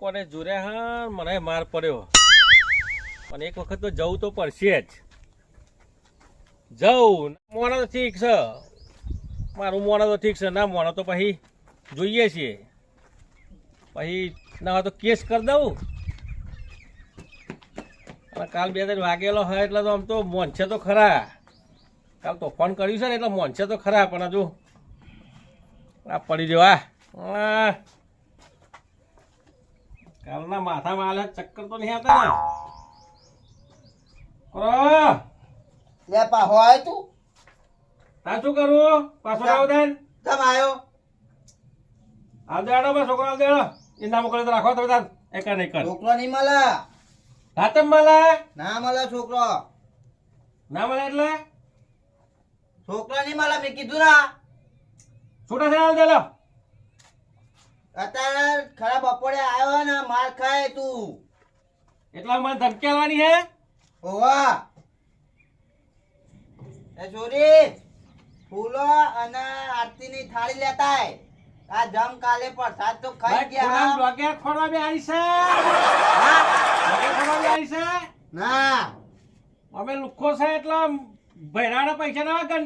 લોકોને જોરે હા મને માર પડ્યો. પણ એક વખત તો જવું તો પડશે જ. જવું. મોડા તો ઠીક છે. મારું મોડા તો ઠીક છે. ના મોડા તો પછી જોઈએ છીએ. પછી ના હોય તો કેસ કરી દઉં. કાલ બે ત્રણ વાગેલો હોય એટલે તો આમ તો મોનશે તો ખરા. કાલ તોફાન કર્યું છે ને એટલે મોનશે તો ખરા, પણ હજુ આ પડી જવા આ. કાલના માથામાં આલે ચક્કર તો નહીં આવતા ને કરો. લે તું. તાર શું કરું? પાછો આવ દેન તમ આયો. આવ દેડો બસ છોકરો હાલ દેડો ના મોકલે તો રાખો તમે તાર. એક નહીં કર છોકરો નહીં મળે. ના મળે છોકરો. ના મળે એટલે? છોકરો નહીં મળે મેં કીધું ના છૂટા છે દેડો અત્યારે ખરા બપોરે આવ્યો ને માર ખાય તું. એટલા મને ધમકી હે? ઓવા એ છોરી ફૂલો અને આરતી ની થાળી લેતા આ જમ કાલે પ્રસાદ તો ખાઈ ગયા. ડોગેર ખોરવા બે આવી છે? હા? ડોગેર ખોરવા બી આવી છે? ના. અમે લુખ્ખો છે એટલે ભૈરાના પૈસા ના હોય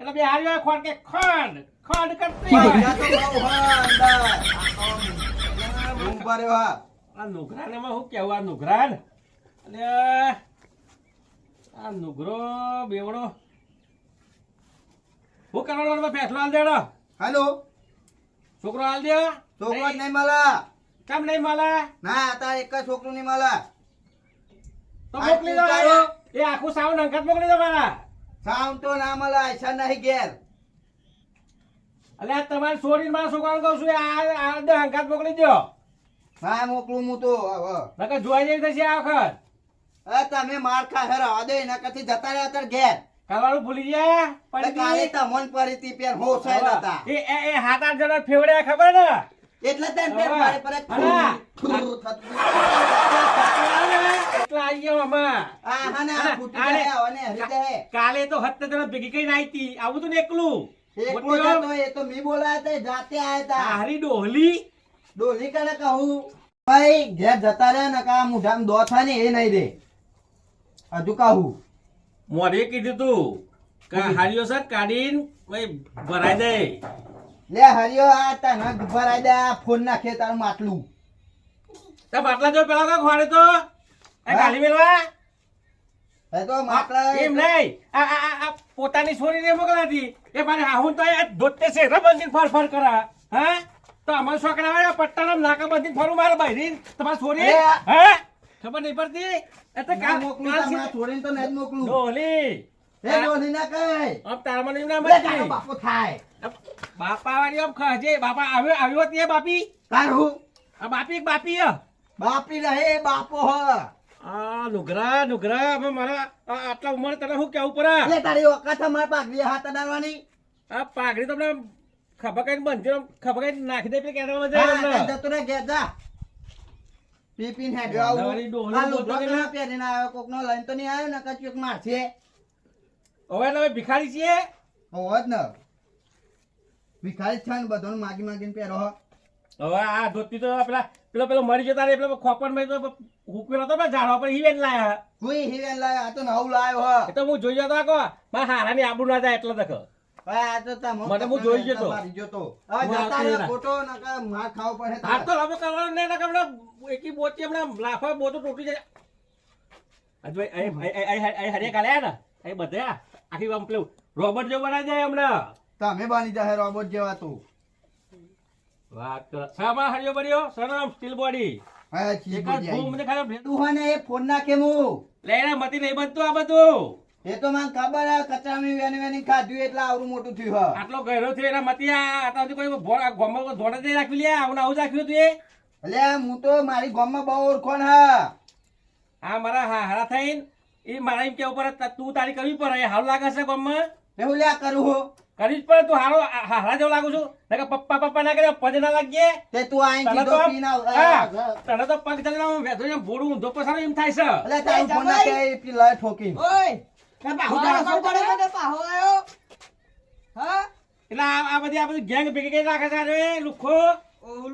એટલે બે હારી ખોડ કે ખંડ. ખંડ કરતી. આ નુગરાને માં કેવું આ નુગરાન? અને આ નુગરો બેવડો. હું કરવાનો ફેસલો હાલ દેડો? હાલો. છોકરો હાલ દે. છોકરો જ નહીં. મળે. કેમ નહીં મળે? ના અત્યારે એક જ છોકરું નહીં મળે. તો મોકલી દો એ આખું સાઉન્ડ અંકત મોકલી દો મારા. સાઉન્ડ તો ના મળે આશા નહીં ઘેર. એટલે તમારે છોડીને મારા છોકરાને કહું છું આ દે હંકાત મોકલી દો હા મોકલું હું તો હવે. નકર જોઈ જઈ થશે આ વખત. અ તમે માર ખા હેરો એના કથી જતા રહ્યા અત્યારે ઘેર. કરવાનું ભૂલી ગયા? પણ કાલે. તમોન પરિતી પેર હો સાઈડ હતા એ એ હાથ આઠ જણા ફેવડ્યા ખબર ને? એટલે તને પેર મારે પર. થતું. કાલે તો હત્તે જણા ભેગી કઈ આવી આવું તું ને એકલું એકલો મોટી જતો એ તો મી બોલાયા તા જાતે આયા તા. હારી ડોહલી? ડોલી કને કહું? ભાઈ ઘેર જતા રહ્યા ને કા મુઢામ દો થાય ને એ નહીં દે. હજુ કહું. મોઢે કીધું તું કે હારીઓ છે કાઢીને ભરાઈ દે. લે હરિયો આ તને ભરાઈ દે આ ફોન નાખે તારું માટલું. તો બાટલા જો પેલા તો ખોડે તો? કાઢી માટલા એમ નહીં. પોતાની છોરીને મોકલાતી. એ મારે હાહુન તો ધોતે છે રબંધી ફર ફર કરા. હા? તો અમારા છોકરા પટ્ટા પટ્ટાના નાકા બંધી ફરું મારા ભાઈ તમારી છોરી હા? ખબર નહીં પડતી? એ તો કાલ મોકલું કાલ તમારા તો નહીં મોકલું. ડોહલી. એ ડોલી ના કઈ? આમ તારા મને ના લે બાપો થાય. બાપા વાળી આમ ખજે. બાપા આવ્યો આવ્યો તે બાપી? તારું? આ બાપી બાપી હે. બાપી રહે બાપો હ. આ નુગરા નુગરા મારા આટલા ઉંમર તને શું કેવું પડે? લે તારી ઓકાત અમાર પાઘડી હાથ અડાડવાની. આ પાઘડી તમને ખબર કઈ બંધી ખબર નાખી દે પેલી કેનાલમાં હા, જાય જતો ઘેર જા. આ લુગડો પહેરીને આવ્યો? કોકનો લઈને તો નહીં આવ્યો ને કાં ચોક મારશે. હવે તમે ભિખારી છીએ. હોવો જ ને. ભિખારી છે ને બધાને માગી માગીને પહેરો હવે આ ધોતી તો પેલા પેલો પેલો મરી જતા રે પેલો ખોપણમાં તો હુકેલો તો ઝાડવા પર હિવેન લાયા. હુંય હિવેન લાયા આ તો નવું લાયો હો. એ તો હું જોઈ જતો કો મારા હારાની આબરૂ ના જાય એટલે દેખો. આ તો તમો મને હું જોઈ ગયો મારી ગયો હવે જતા આવતી રહ્યો ના. ખોટો નકર માર ખાવો પડે હાથ તો લાંબો કરવાનો નહીં ને હમણાં એકી બોચી હમણાં લાફા બોતો તૂટી જાય. આજ ભાઈ અહીં- અહીં- અહીં- અહીં હરિયા કાલે ને? અહીં બધા આખી આમ પેલું રોબોટ જેવું બનાવી જાય હમણાં. તમે બની જાય રોબોટ જેવા તું. વાત કરો. હરિયો બળ્યો સરમ સ્ટીલ બોડી. હા, છી એક જ બોલી ભૂમ ને ખાલી તું હોય ને એ ફોન નાખે હું? લઈને મતી નહીં બનતું આ બધું. એ તો મને ખબર હે કચરાની વેની વેની ખાધું એટલે આવડું મોટું થયું હે. આટલો ગહેરો થયો એના મતી આ આટલા સુધી કોઈ ભો- આ ગોમાં કોઈ ધોળે નહીં રાખવી લે આવું આવું રાખ્યું તું એ. એટલે હું તો મારી ગામમાં બહુ ઓળખોણ હા. આ મારા હા હારા થઈને એ મારા એમ કેવું પડે તું તારી કરવી પડે હાલ હારું લાગે છે ગોમાં એવું લ્યા કરું હું. કરવી જ પડે તું હારો હારા જેવો લાગુ છું. કે પપ્પા પપ્પા ના કરે પજ ના લાગીએ. તે તું આઈ તને તો હા, હા. તને તો પગ ચાલીને વેધો જેમ ભોડું ઊંધો પસારો એમ થાય છે. એટલે તારું ફોન નાખે એ પેલા ઠોકી. એટલે આ આ બધી આ બધી ગેંગ ભેગી કરી રાખે છે રે લુખો.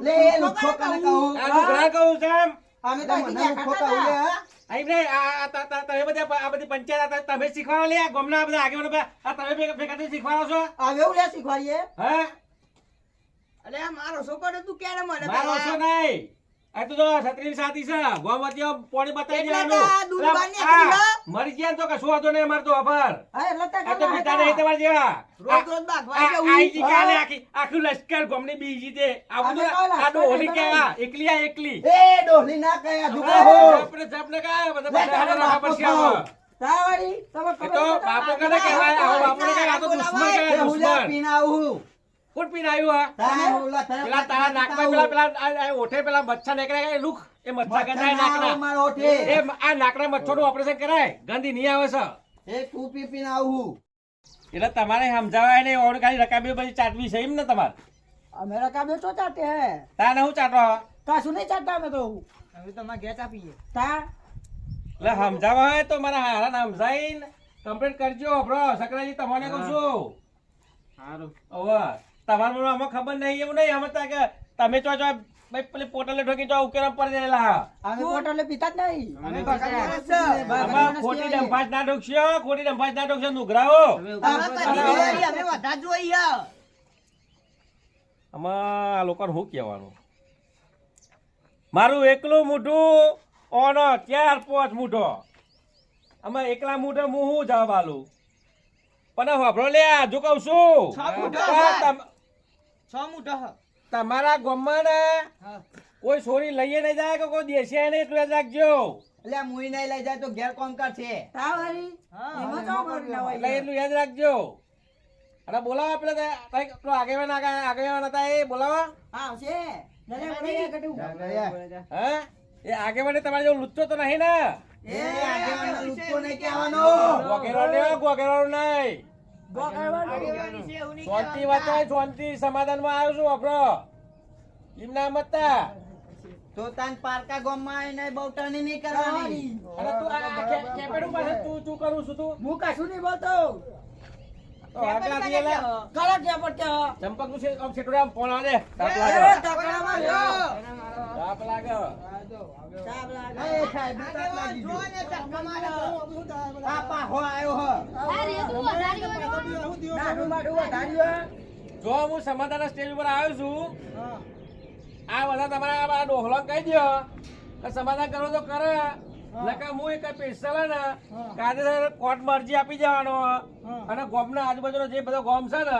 લે લુખો લુખ્ખો કને કહું? આ ડુંગરા કહું છું એમ. અમે તો હા? અહીં નહીં, આ- આ તમે બધા આ બધી પંચાયત આ તમે શીખવાડો લે આ ગામના બધા આગેવાનો આ તમે ભેગા શીખવાડો છો? એવું લે શીખવાડીએ. હે? અલે આ મારો છોકરો તું ક્યારે મને મારો છો નહીં. આ તો છત્રી સાથી છે. ગોમતી પોણી બતાવી દેવાનું. મરી ગયા તો કશું વાંધો નહીં અમારે તો અભર હા એટલે તે આ તો પિતા નહીં તમારા જેવા આખી લશ્કર ગોમની બીજી તે. આવું આ ડોહલી લશ્કર એકલી આ એકલી. એ ડોહલી ના કહે આ દુખો હો આપણે જપને કાયા બધા બધા તારા પછી આવો. તાવાડી તમે એ તો બાપો કને કહેવાય આવો બાપો ને આ તો દુશ્મન કહેવાય દુશ્મન. પીને કોણ પીને આવ્યું આ? પેલા તારા નાકમાં પેલા પેલા ઓઠે પેલા મચ્છર નીકળે એ લુક એ મચ્છર ગંધાય નાકના. એ આ નાકના મચ્છરનું ઓપરેશન કરાય. ગંદી નહીં આવે છે એ તું પી પીને આવું એટલે તમારે સમજાવાય નહીં ઓળ ખાલી રકાબી પછી ચાટવી છે એમ ને તમારે? અમે રકાબી તો ચાટે હે? તા ને હું ચાટો કાશું નહીં ચાટતા અમે તો હવે તમારે ઘેર આપીએ. તા એટલે સમજાવવા હોય તો મારા હારા સમજાઈને કમ્પ્લીટ કરજો બ્રો સકરાજી તમને કહું છું. સારું હવે તમારે મને આમાં ખબર નહીં એવું નહીં. અમે કે તમે તો જો ભાઈ પેલી પોટલે ઠોકી ચો ઉકેરા પર ગયેલા અમે બોટલે પીતા જ નહીં. અમે બગાડ પીતા માણસ જ છે. છીએ, બગાડ આમાં માણસ ખોટી છીએ. ના ઢોકશો ખોટી ડંફાસ ના ઢોકશો નુગરાઓ અમે કદી નહીં, અમે બધા જોઈએ. આમાં આ લોકોને શું કહેવાનું? મારું એકલું મોઢું ઓનો ચાર પાંચ મૂઠો અમે એકલા મૂઠે હું શું જવાબ આલું? પણ વાપરો લે જો કહું છું. છ મૂઠો. તમારા ગામમાં ને કોઈ છોરી લઈએ નહીં જાય કે કોઈ દેશે નહીં એટલું રાખજો. એટલે મુઈ નહીં લઈ જાય તો ઘેર કોમ કરશે? તાવાળી હા. એમાં તો અમારું ના હોય. એટલે એટલું યાદ રાખજો. અરે બોલાવો આપણે કંઈક આગેવાન આગેવાન હતા એ બોલાવો. હા? એ આગેવાને તમારે જો લુચ્ચો તો નહીં ને? એ આગેવાન લુચ્ચો નહીં કહેવાનો. વગેરો ને ગોગેરો નહીં. શાંતિ. વાંચો શાંતિ સમાધાનમાં આવ્યો છું આપડો. એમ ના મતતા. તો તાન પારકા ગામમાં આવીને બહુટાણી નહીં કરવાની. અરે તું આ કેપેડું પાસે તું તું કરું છું તું. હું કશું નહીં બોલતો? ચંપકનું ફોન આવે તાપ લાગે. જો હ. નાનું માનું વધાર્યું હ. જો હું સમાધાન સ્ટેજ ઉપર આવ્યો છું. આ બધા તમારા આ ડોહલો કહી દો સમાધાન કરો તો કરે. નકર હું એક પેશલ ને કાયદેસર કોર્ટ મરજી આપી દેવાનો અને ગોમના આજુબાજુનો જે બધા ગોમ છે ને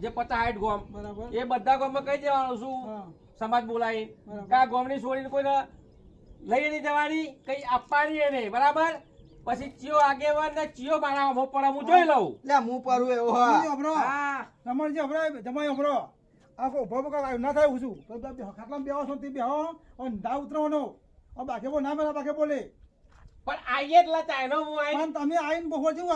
જે પચાસ સાઠ ગોમ એ બધા ગોમમાં કહી દેવાનું શું સમાજ બોલાવી કે આ ગોમની છોડીને કોઈને લઈ નહીં જવાની કઈ આપવાની એ નહીં. બરાબર? પછી ચિયો આગેવાન ને ચિયો મારા અમો પણ હું જોઈ લઉં. લે હું પરું એવો હ. હા. રમણજી હમણાં જમાઈ હમણો આ કોઈ ઊભો ના થાય એવું છું તો તમે બેહો છો તે બેહો. અને દા ઉતરવાનો. બાકે બો ના મેલા બાકી બોલે. પણ આઈએ જ લા ચાઇનો હું આઈ પણ તમે આવીને બહુ જેવું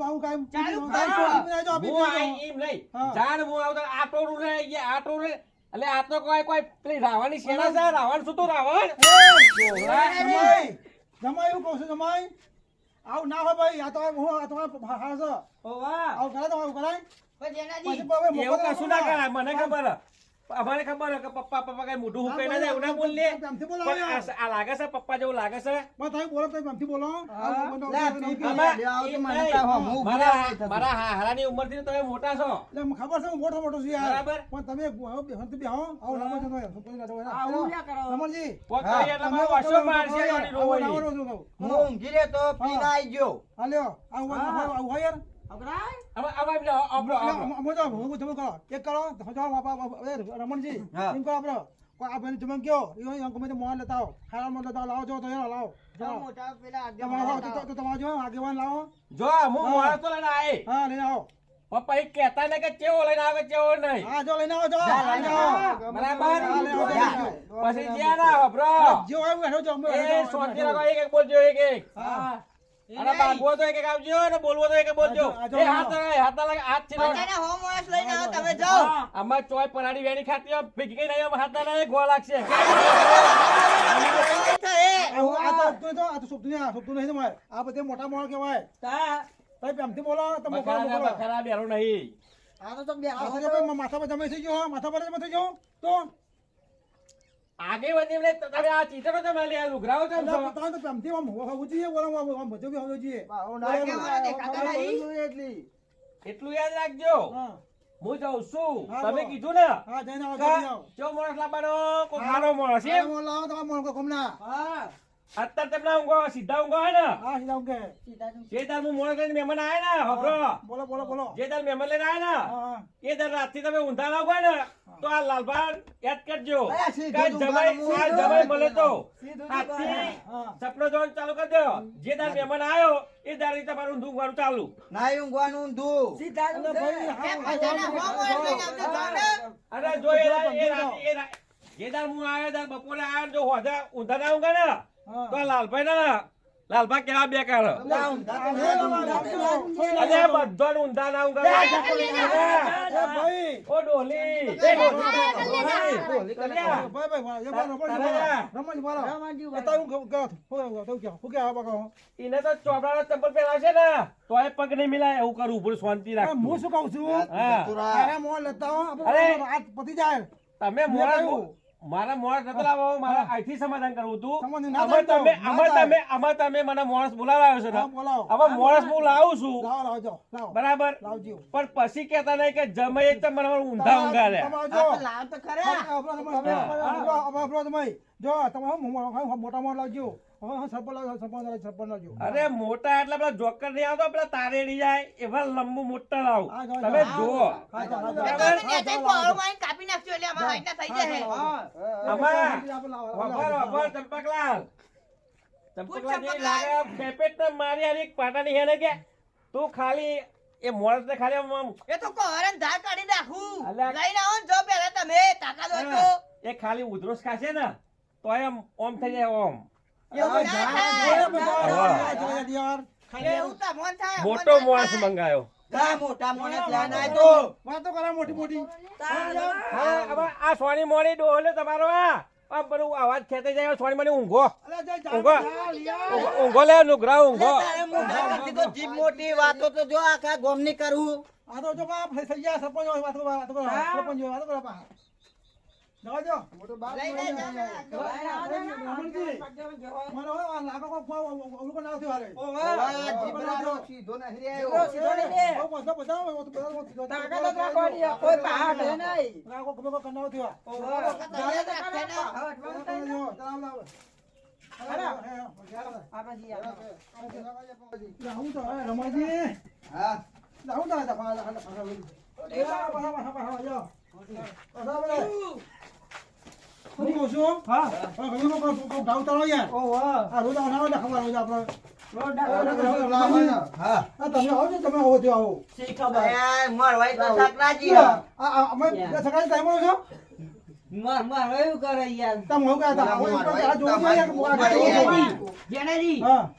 બાબુ કાંઈ ચાલુ કરો. છોડી આપી હું આઈ એમ નહીં. જાણ હું આવતો આટોરું રે ગયા આટો રે એટલે આ તો કોઈ કોઈ પેલી રાવણની સેના છે? રાવણ શું તો રાવણ? જમાઈ જમાઈ. એવું કહું છું જમાઈ. આવું ના હોય ભાઈ આ તો હું આ તો હા છે. ઓવા. આવું કરાય તમારું આવું કરાય. પણ જેનાજી, પછી હવે મોકલો એવું કશું ના કરાય મને ખબર. હે. અમારે ખબર કે પપ્પા પપ્પા કઈ મોઢું હુકાઈ ના જાય એવું ના બોલ લે આ- લાગે છે પપ્પા જેવું લાગે છે? બોલો તમે બોલો. હા. કાંઈ હો, હું મારા ભૂલાઈ થતું. મારા હારાની તમે મોટા છો? એટલે ખબર છે હું મોટો મોટો છું યાર. બરાબર. પણ તમે બેહો બેહો બેહો. આવો નમો જો. ના પોત હા. હું ઊંઘી રહેતો પીના આવી ગયો. હાલ્યો આવું આવું યાર. રમણજી. એમ કરો કોઈ આ ભાઈને જમણ કયો? ગમે તે મોહન લેતા આવો. ખારા મોહન લેતા આવો, લાવો જો તો યાર લાવો. જો જાઓ. મોટા પેલા તમારે આવો, આગેવાન તો- તો તમારે જો આગેવાન લાવો. જો હું હા. તો લઈને આય. હા લઈને આવો. પપ્પા એ કહેતા નહીં કે કેવો લઈને આવે કેવો નહીં. હા જો લઈને આવો જો. લઈને આવો. આવો. બરાબર આવો, આવો. પછી જ્યાં ના બ્રો. જો આવ્યું જો એ રાખો એક એક બોલજો એક એક હા. અને ભાગવો તો એક એક આવજો અને બોલવો તો એક બોલજો. એ આ હાથ જો. લગાય, હાથ લગાય, હાથ છીનો. બધાને હો માણસ લઈને આવો તમે જાઓ. અમાર ચોય પરાડી વેણી ખાતી હોય, ભીગી ગઈ નહીં, હાથ ના લાગે, ગોળ લાગશે. આ તો ઉપતું તો, આ તો સુપતું નહીં, આ સુપતું નહીં આ બધે મોટા મોણા કેવાય પ્રેમથી બોલો તમે ખરાબ નહીં. આ તો તો બે આ તો માથા પર જમાઈ થઈ ગયો માથા પર જમે થઈ ગયો. તો આગેવાની એમને તમે આ ચીતરો તમે લે આ છો ને તો પ્રેમથી આમ હોવું જોઈએ, ઓલા આમ- આમ બી હોવું જોઈએ. આગેવાન દેખાતા નહીં. એટલું. યાદ રાખજો. હું. જાઉં છું. તમે કીધું ને? હા, જઈને આવો, ચો માણસ લાવવાનો કોઈ ખારો માણસ લાવો મોણકો. અત્યારે તમને ઊંઘો સીધા ઊંઘો હે ને? હા, સીધા ઊંઘે. જે દાર હું મોણસ કરીને મહેમાન આયા ને હબરો બોલો બોલો બોલો. જે દાર મહેમાન લઈને આયા. ને એ દાર રાતથી તમે ઊંધા ના ઊભા ને તો આ લાલભાન યાદ કરજો. સીધું જ જમાઈ આ જમાઈ મળે તો. સીધું આજથી સપનો જોવાનું ચાલુ કરી દો. જે દાર મહેમાન આવ્યો એ દાર તમારું ઊંધું ઊંઘવાનું ચાલુ. ના ઊંઘવાનું ઊંધું. જાઓ અરે જો એ રા- એ રા- જે દાર હું આવ્યો દાર બપોરે આવ્યો ને જો હોધા ઊંધા ના ઊંઘે ને. તો લાલભાઈ ના લાલભાઈ કેવા બેકાર. અરે બધા ઊંધા ના ઓ ડોલી તો. એને ચોપડાના ચંપલ પહેરાવશે ને. તો એ પગ નહીં મિલાય. એવું કરવું પડે શાંતિ હા, હું શું કહું છું. અરે મોં લેતા અરે. પતી જાય. તમે મેં મોડા. મારા મોણસ નતો લાવો મારા અહીંથી સમાધાન કરવું હતું અમે આમાં તમે અમે તમે અમે તમે મને મોણસ બોલાવ્યો છે ને બોલાવો. હવે મોણસ હું લાવું છું બરાબર લાવજો પણ પછી કેતા નહીં કે જમે એક તો મને ઊંધા ઊંઘા લે લાવ તો ખરા. જો તમે હો, મો- મો- મોટા મોટા લાવજો. અરે મોટા એટલે પેલા જોકર નહીં આવતો પેલા તારેડી જાય એવા લંબુ મોટા લાવ. તમે જુઓ. કાપી નાખજો એટલે અમારા થઈ ચંપકલાલ. ચંપકલાલ ને મારી હારી એક પાટાની હેને કે. તું ખાલી એ મોણસ ને ખાલી એ તો કોરન ધાર કાઢી નાખું. લઈને આવો જો પેલા તમે તાકાત હોય તો. એ ખાલી ઉધરોસ ખાશે ને. તો એમ ઓમ થઈ જાય ઓમ. મોટો માણસ મંગાયો. ના મોટા મોણે ત્યાં ના તો. વાતો કરે મોટી મોટી. હા હવે આ સોની મોડી ડોહલે તમારો આ આ બધું અવાજ ખેંચાઈ જાય સોની મોની ઊંઘો. ઊંઘો. ઊંઘો- ઊંઘો લે નુગરા જીભ મોટી વાતો તો જો આખા ગોમની કરવું આ તો જો સરપંચ વાતો કરો, સરપંચ હોય, વાતો કરો, બા. જવા દો. મોટો બાપ. રમણજી, મને હોય, આ લાગો કોક ઓલું કોઈ ના થયું હારે. હવે જીભ વાળો સીધો નથી રહ્યો. બહુ બધા બધા હોય, તો બધા સીધો લાગો કોઈ કોઈ કંડાવ થયો. તો ને. જો, તલાવ લાવો. હે, હે, હે. લાવું તો હવે, રમણજી. હા લાવું તો હવે, પાછા, પાછા, પાછા, પાછા. પાછા, પાછા, પાછા, પાછા, જો. પાછા, પાછા. હું કહું છું હા ઘણું ભાવ યાર રોજ આવનારો આપણે તમે તમે તમે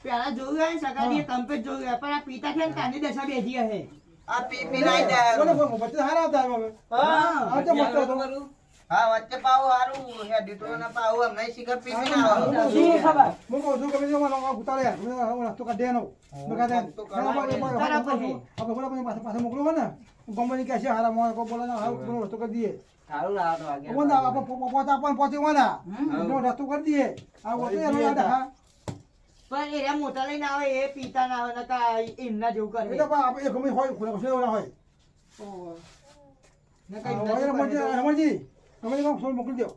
પેલા જોયું ને સગાજીએ જોયું પણ આ પિતા છે ને કાંદી દશા બેસી હશે. આ પી પી નાઈ જાય બોલો, બોલો, વચ્ચે તો. હા. પાવ હારું હે દીકરો ને પાવ અમને શિખર પી પી ના આવે. હું કહું છું કે બીજો ઉતારે. યાર. મને આ રસ્તો કાઢી કાઢે. તો. બરાબર છે. આપણે પાછા- પાછા મોકલો ને. ગમે કે છે હારા મોય કોઈ બોલે ના હારું પેલો રસ્તો કરી દઈએ. કોણ આપણે પોતા રસ્તો કરી આ વસ્તુ હા પણ એ મોટા લઈને આવે એ પિતા ના આવે નકા એમના જેવું એ તો આપણે ગમે હોય ખુલ્લા કશું એવું ના હોય. નકા હા, એમના હોય જેવું કરે. રમણજી રમણજી મોકલી દો.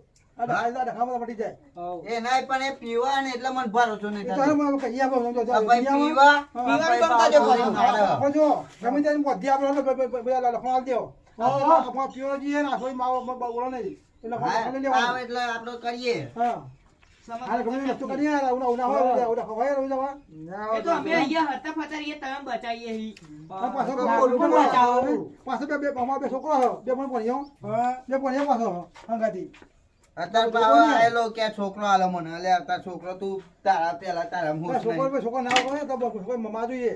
એ નહીં પણ એ પીવા ને એટલે મને ભરોસો નહીં એ તો હવે મને કહીએ આપણે સમજો, આ ભાઈ પીવા? પીવાનું પીવા ગમતા જો પાવ ભર્યું. હારે. પણ જો ગમે ત્યારે બધી આપણે બ- બ- બ- બધા લખવા આલી દેવો આપણે પીવાનો જઈએ ને આ સોય માવો બ- બ- એટલે હા, લખી પાવ લેવાનું. એટલે આપણે કરીએ. હા ગમે વસ્તુ કરીએ યાર ઉના ઉના હોય ઉના હોય ઉના હોય એ તો અમે અહીંયા હતા ફતારીએ તમે બચાવીએ હી. પાછો ના, કોઈ પણ બચાવો. પાછો બે બે અમારા બે છોકરો છે બે પણ ભણ્યો બે ભણ્યો પાછો હંગાથી. અત્યારે પાવ આયેલો કે છોકરો આલો મને? એટલે અત્યારે છોકરો તું તારા પેલા તારા આ મૂછ છોકરો. છોકરો ના હોય તો કોઈ મમા જોઈએ.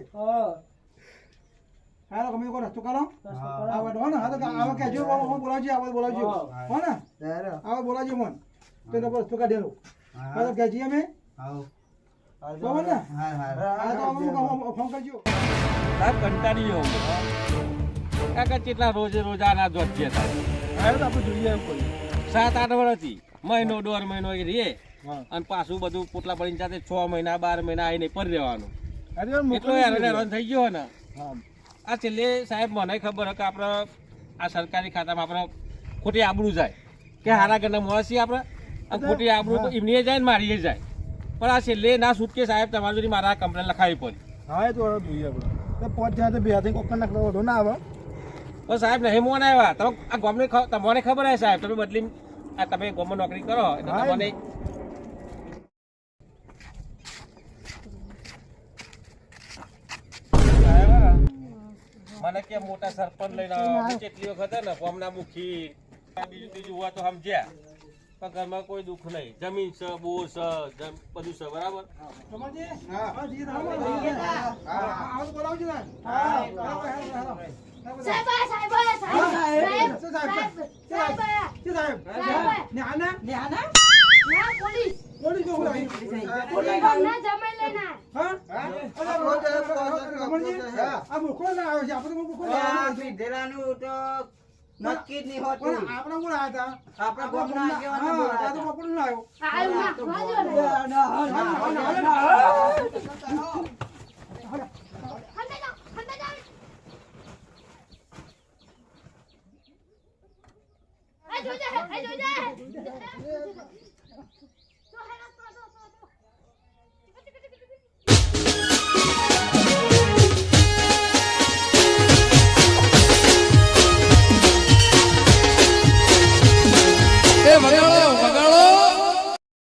હાલો ગમે કોઈ રસ્તો કરો. આ બધો હો ને હા તો આવા બોલાવજો આવા બોલાવજો. હો. ને. આવા બોલાવજો મન. તો તો રસ્તો કાઢેલો તો કહેજીએ અમે. બરાબર ને. હા, હા. તો અમે હું ફોન કરજો. આ કંટાળી ગયો. કાકા કેટલા રોજે રોજ આના જોત છે તો આપણે જોઈએ એવું કોઈ. સાત આઠ વર્ષથી મહિનો દોઢ મહિનો એ રહીએ અને પાછું બધું પોટલા પડીને સાથે છ મહિના બાર મહિના આવીને પર રહેવાનું. યાર, એટલો હેરાન થઈ ગયો ને. હા. આ છેલ્લે સાહેબ મને ખબર હે કે આપણે આ સરકારી ખાતામાં આપણે ખોટી આબરૂ જાય. કે હારા ઘરના માણસ આપણે? ખોટી આબરૂ તો એમની જાય ને મારી જાય. પણ આ છેલ્લે ના છૂટકે સાહેબ તમારી જોડે મારા કમ્પ્લેન લખાવી પડી. હા એ તો જોઈએ આપણે. પાંચ જાય તો બે કોક નાખ ઓઢો ના આવે. પણ સાહેબ નહીં મોન આવ્યા. તમે આ ગામને તમને ખબર હે સાહેબ? તમે બદલી આ તમે ગામમાં નોકરી કરો એટલે તમને મને કે મોટા સરપંચ લઈને. કેટલી વખત હે ને ગામના મુખી. બીજું બીજું હોય તો સમજ્યા. પણ ઘરમાં કોઈ દુઃખ નહીં. જમીન છે બો છે બધું છે બરાબર? આવો આ મૂકો ના આવ્યો છે. આપણે મૂકો ના. પીધેલાનું તો નક્કી જ નહીં પણ હોતું આપણે કોણ આવ્યા હતા? આપણા ગામના ના હા, બોલાવ્યા તો ના આવ્યો. આયુ ના